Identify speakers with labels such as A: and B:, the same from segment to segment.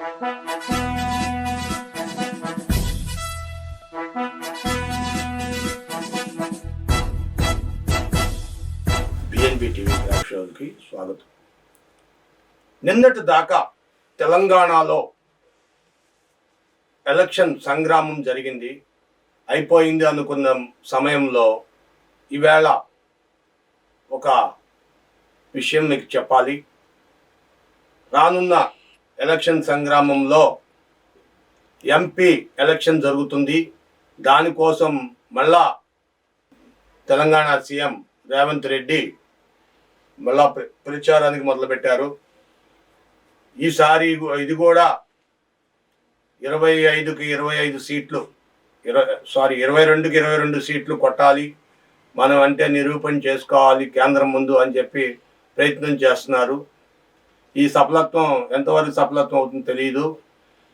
A: BNB TV స్వాగతం. నిన్నటి దాకా తెలంగాణలో ఎలక్షన్ సంగ్రామం జరిగింది. అయిపోయింది అనుకున్న సమయంలో ఈవేళ ఒక విషయం మీకు చెప్పాలి. రానున్న ఎలక్షన్ సంగ్రామంలో ఎంపీ ఎలక్షన్ జరుగుతుంది. దానికోసం మళ్ళా తెలంగాణ సీఎం రేవంత్ రెడ్డి మళ్ళా ప్రచారానికి మొదలుపెట్టారు. ఈసారి ఇది కూడా ఇరవై ఐదుకి ఇరవై ఐదు సీట్లు ఇరవై సారీ ఇరవై రెండుకి ఇరవై రెండు సీట్లు కొట్టాలి. మనం అంటే నిరూపణ చేసుకోవాలి కేంద్రం ముందు అని చెప్పి ప్రయత్నం చేస్తున్నారు. ఈ సఫలత్వం ఎంతవరకు సఫలత్వం అవుతుందో తెలియదు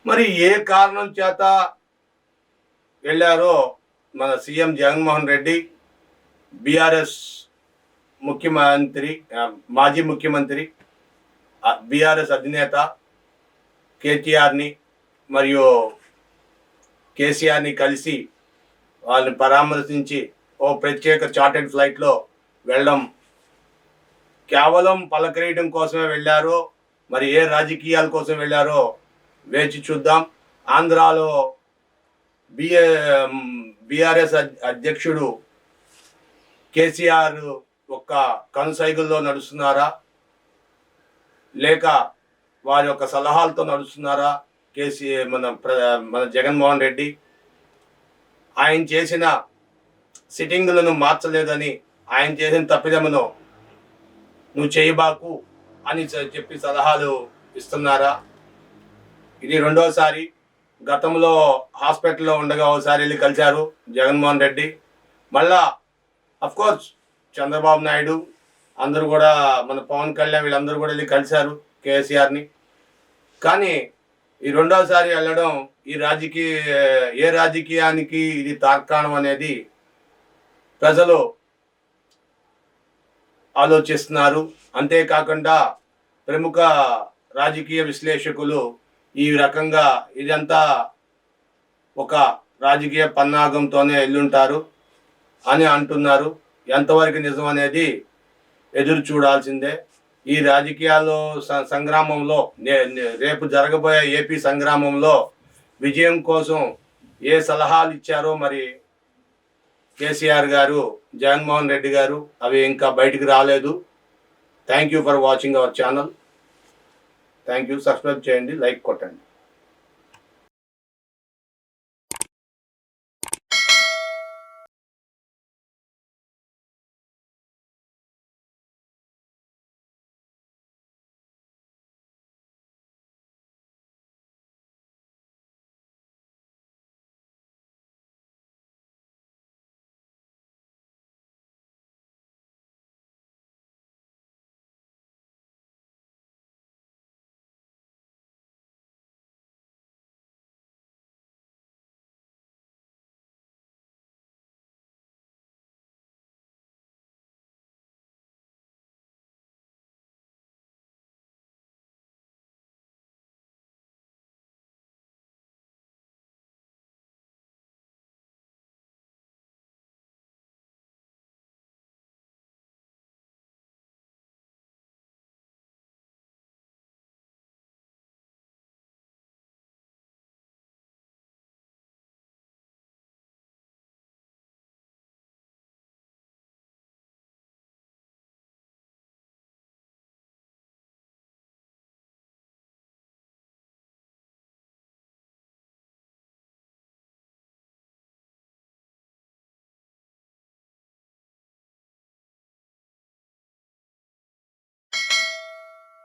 A: మరి ఏ కారణం చేత వెళ్ళారో మన సీఎం జగన్మోహన్ రెడ్డి బీఆర్ఎస్ ముఖ్యమంత్రి మాజీ ముఖ్యమంత్రి బీఆర్ఎస్ అధినేత కేటీఆర్ని మరియు కేసీఆర్ని కలిసి వాళ్ళని పరామర్శించి ఓ ప్రత్యేక చార్టెడ్ ఫ్లైట్లో వెళ్ళడం కేవలం పలకరేయడం కోసమే వెళ్ళారో మరి ఏ రాజకీయాల కోసం వెళ్ళారో వేచి చూద్దాం. ఆంధ్రాలో బిఏ బీఆర్ఎస్ అధ్యక్షుడు కేసీఆర్ ఒక్క కనుసైగుల్లో నడుస్తున్నారా? లేక వారి యొక్క సలహాలతో నడుస్తున్నారా? కేసీ మన ప్ర- మన జగన్మోహన్ రెడ్డి? ఆయన చేసిన సిట్టింగులను మార్చలేదని ఆయన చేసిన తప్పిదమును నువ్వు చేయబాకు అని చెప్పి సలహాలు ఇస్తున్నారా? ఇది రెండోసారి గతంలో హాస్పిటల్లో ఉండగా ఒకసారి వెళ్ళి కలిశారు జగన్మోహన్ రెడ్డి. మళ్ళా కోర్స్ చంద్రబాబు నాయుడు అందరూ కూడా మన పవన్ కళ్యాణ్ వీళ్ళందరూ కూడా వెళ్ళి కలిశారు కేసీఆర్ని. కానీ ఈ రెండోసారి వెళ్ళడం ఈ రాజకీయ ఏ రాజకీయానికి ఇది తార్కాణం అనేది ప్రజలు ఆలోచిస్తున్నారు. అంతేకాకుండా ప్రముఖ రాజకీయ విశ్లేషకులు ఈ రకంగా ఇదంతా ఒక రాజకీయ పన్నాగంతోనే వెళ్ళుంటారు అని అంటున్నారు. ఎంతవరకు నిజం అనేది ఎదురు చూడాల్సిందే. ఈ రాజకీయాల్లో సంగ్రామంలో నే- రేపు జరగబోయే ఏపీ సంగ్రామంలో విజయం కోసం ఏ సలహాలు ఇచ్చారో మరి కేసీఆర్ గారు జగన్మోహన్ రెడ్డి గారు అవి ఇంకా బయటికి రాలేదు. Thank you for watching our channel thank you subscribe చేయండి లైక్ కొట్టండి.